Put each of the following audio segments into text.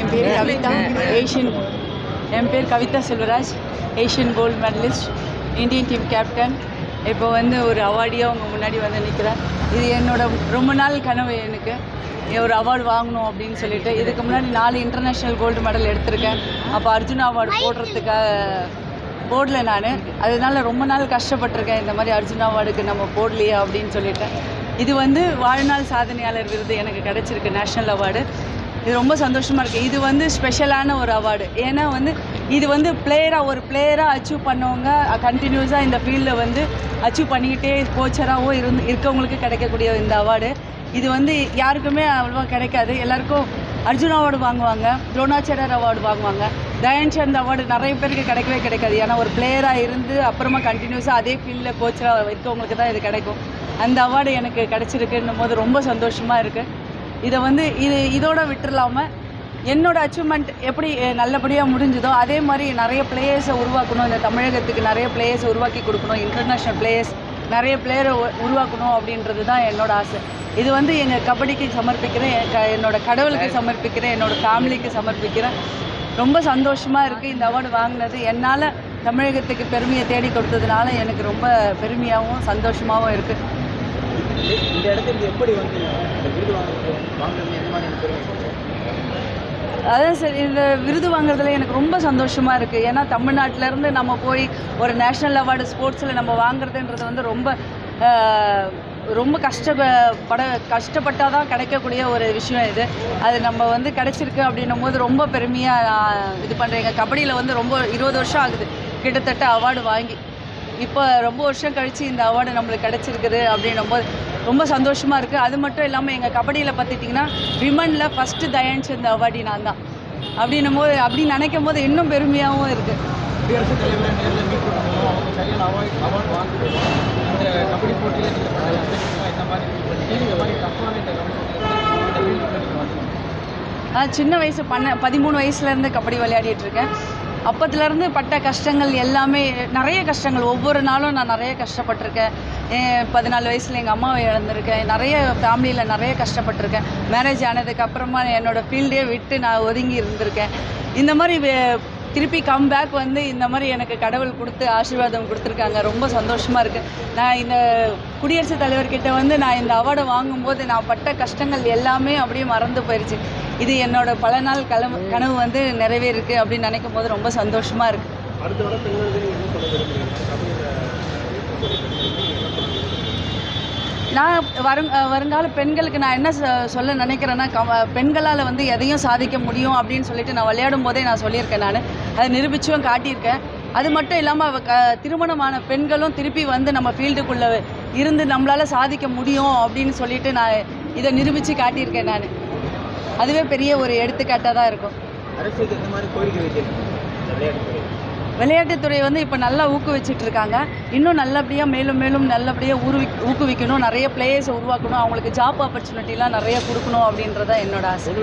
என் பேர் கவிதா ஏஷியன் என் பேர் Kavitha Selvaraj Asian gold medalist Indian team captain இப்போ வந்து ஒரு அவார்டியாக உங்கள் முன்னாடி வந்து நிற்கிறேன் இது என்னோட ரொம்ப நாள் கனவு எனக்கு. ஒரு அவார்டு வாங்கணும் அப்படின்னு சொல்லிட்டு இதுக்கு முன்னாடி நாலு இன்டர்நேஷ்னல் கோல்டு மெடல் எடுத்திருக்கேன். அப்போ அர்ஜுனா அவார்டு போடுறதுக்காக போடல நான். அதனால ரொம்ப நாள் கஷ்டப்பட்டிருக்கேன். இந்த மாதிரி அர்ஜுனா அவார்டுக்கு நம்ம போடலையே அப்படின்னு சொல்லிட்டு. இது வந்து வாழ்நாள் சாதனையாளர் விருது எனக்கு கிடைச்சிருக்கு நேஷ்னல் அவார்டு இது ரொம்ப சந்தோஷமாக இருக்குது இது வந்து ஸ்பெஷலான ஒரு அவார்டு ஏன்னா வந்து இது வந்து பிளேயராக ஒரு பிளேயராக அச்சீவ் பண்ணவங்க கண்டினியூஸாக இந்த ஃபீல்டில் வந்து அச்சீவ் பண்ணிக்கிட்டே கோச்சராகவும் இருந்து இருக்கவங்களுக்கு கிடைக்கக்கூடிய இந்த அவார்டு இது வந்து யாருக்குமே அவ்வளோவா கிடைக்காது. எல்லாருக்கும் அர்ஜுன் அவார்டு வாங்குவாங்க துரோணாச்சாரியர் அவார்டு வாங்குவாங்க. தயான் சந்த் அவார்டு நிறைய பேருக்கு கிடைக்கவே கிடைக்காது. ஏன்னா ஒரு பிளேயராக இருந்து அப்புறமா கண்டினியூஸாக அதே ஃபீல்டில் கோச்சராக இருக்கவங்களுக்கு தான் இது கிடைக்கும். அந்த அவார்டு எனக்கு கிடைச்சிருக்குன்னும் போது ரொம்ப சந்தோஷமாக இருக்குது இதை வந்து இது இதோட விட்டுறலாம. என்னோட அச்சீவ்மெண்ட் எப்படி நல்லபடியாக முடிஞ்சுதோ அதே மாதிரி நிறைய பிளேயர்ஸை உருவாக்கணும். இந்த தமிழகத்துக்கு நிறைய பிளேயர்ஸை உருவாக்கி கொடுக்கணும். இன்டர்நேஷ்னல் பிளேயர்ஸ் நிறைய பிளேயரை உருவாக்கணும் அப்படின்றது தான் என்னோட ஆசை. இது வந்து எங்கள் கபடிக்கு சமர்ப்பிக்கிறேன் என்னோட கடவுளுக்கு சமர்ப்பிக்கிறேன் என்னோட ஃபேமிலிக்கு சமர்ப்பிக்கிறேன். ரொம்ப சந்தோஷமாக இருக்குது இந்த அவார்டு வாங்கினது. என்னால் தமிழகத்துக்கு பெருமையை தேடி கொடுத்ததுனால எனக்கு ரொம்ப பெருமையாகவும் சந்தோஷமாகவும் இருக்குது இந்த இடத்துக்கு எப்படி வந்து இந்த விருது வாங்குறது வாங்குறது எந்த பெருமை அதான் சரி இந்த விருது வாங்குறதுல எனக்கு ரொம்ப சந்தோஷமாக இருக்குது ஏன்னா தமிழ்நாட்டிலேருந்து நம்ம போய் ஒரு நேஷ்னல் அவார்டு ஸ்போர்ட்ஸில் நம்ம வாங்குறதுன்றது வந்து ரொம்ப ரொம்ப கஷ்டப்பட கஷ்டப்பட்டால் தான் கிடைக்கக்கூடிய ஒரு விஷயம் இது. அது நம்ம வந்து கிடைச்சிருக்கு அப்படின்னும் போது ரொம்ப பெருமையாக நான் இது பண்ணுறேங்க கபடியில் வந்து ரொம்ப இருபது வருஷம் ஆகுது. கிட்டத்தட்ட அவார்டு வாங்கி. இப்போ ரொம்ப வருஷம் கழித்து இந்த அவார்டு நம்மளுக்கு கிடச்சிருக்குது அப்படின்னும் போது ரொம்ப சந்தோஷமாக இருக்குது அது மட்டும் இல்லாமல் எங்கள் கபடியில் பார்த்துட்டிங்கன்னா விமனில் ஃபஸ்ட்டு தயான் சந்த் அவார்டி நான் தான். அப்படின்னும் போது அப்படி நினைக்கும் போது இன்னும் பெருமையாகவும் இருக்குது நான் சின்ன வயசு பண்ண பதிமூணு வயசுலேருந்து கபடி விளையாடிட்டு இருக்கேன். அப்பத்துலேருந்து பட்ட கஷ்டங்கள் எல்லாமே நிறைய கஷ்டங்கள். ஒவ்வொரு நாளும் நான் நிறைய கஷ்டப்பட்டிருக்கேன். என் பதினாலு வயசில் எங்கள் அம்மாவை இழந்திருக்கேன். நிறைய ஃபேமிலியில் நிறைய கஷ்டப்பட்டிருக்கேன். மேரேஜ் ஆனதுக்கப்புறமா என்னோடய ஃபீல்டே விட்டு நான் ஒதுங்கி இருந்திருக்கேன். இந்த மாதிரி வே- திருப்பி கம் பேக் வந்து இந்த மாதிரி எனக்கு கடவுள் கொடுத்து ஆசீர்வாதம் கொடுத்துருக்காங்க. ரொம்ப சந்தோஷமாக இருக்குது நான் இந்த குடியரசுத் தலைவர்கிட்ட வந்து நான் இந்த அவார்டை வாங்கும்போது நான் பட்ட கஷ்டங்கள் எல்லாமே அப்படியே மறந்து போயிடுச்சு இது என்னோட பல நாள் கனவு கனவு வந்து நிறைவேறிருக்கு அப்படின்னு நினைக்கும் போது ரொம்ப சந்தோஷமாக இருக்குது அடுத்த விட பெண்களுக்கு நீங்கள் என்ன சொல்ல விரும்புகிறீங்க நான் வருங் வருங்கால பெண்களுக்கு நான் என்ன சொ- சொல்ல நினைக்கிறேன்னா கம பெண்களால் வந்து எதையும் சாதிக்க முடியும் அப்படின்னு சொல்லிட்டு நான் விளையாடும் போதே நான் சொல்லியிருக்கேன் நான். அதை நிரூபிச்சும் காட்டியிருக்கேன். அது மட்டும் இல்லாமல் க திருமணமான பெண்களும் திருப்பி வந்து நம்ம ஃபீல்டுக்குள்ளே இருந்து நம்மளால் சாதிக்க முடியும் அப்படின்னு சொல்லிட்டு நான் இதை நிரூபித்து காட்டியிருக்கேன் நான். அதுவே பெரிய ஒரு எடுத்துக்காட்டாக தான் இருக்கும். அரசுக்கு இந்த மாதிரி கோரிக்கை வைக்கிறேன் விளையாட்டுத்துறை வந்து இப்போ நல்லா ஊக்குவிச்சிட்டு இருக்காங்க இன்னும் நல்லபடியாக மேலும் மேலும் நல்லபடியாக ஊருவி ஊக்குவிக்கணும். நிறைய பிளேயர்ஸை உருவாக்கணும். அவங்களுக்கு ஜாப் ஆப்பர்ச்சுனிட்டிலாம் நிறைய கொடுக்கணும் அப்படின்றத என்னோட ஆசை.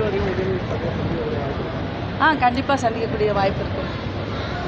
ஆ கண்டிப்பாக சந்திக்கக்கூடிய வாய்ப்பு இருக்குது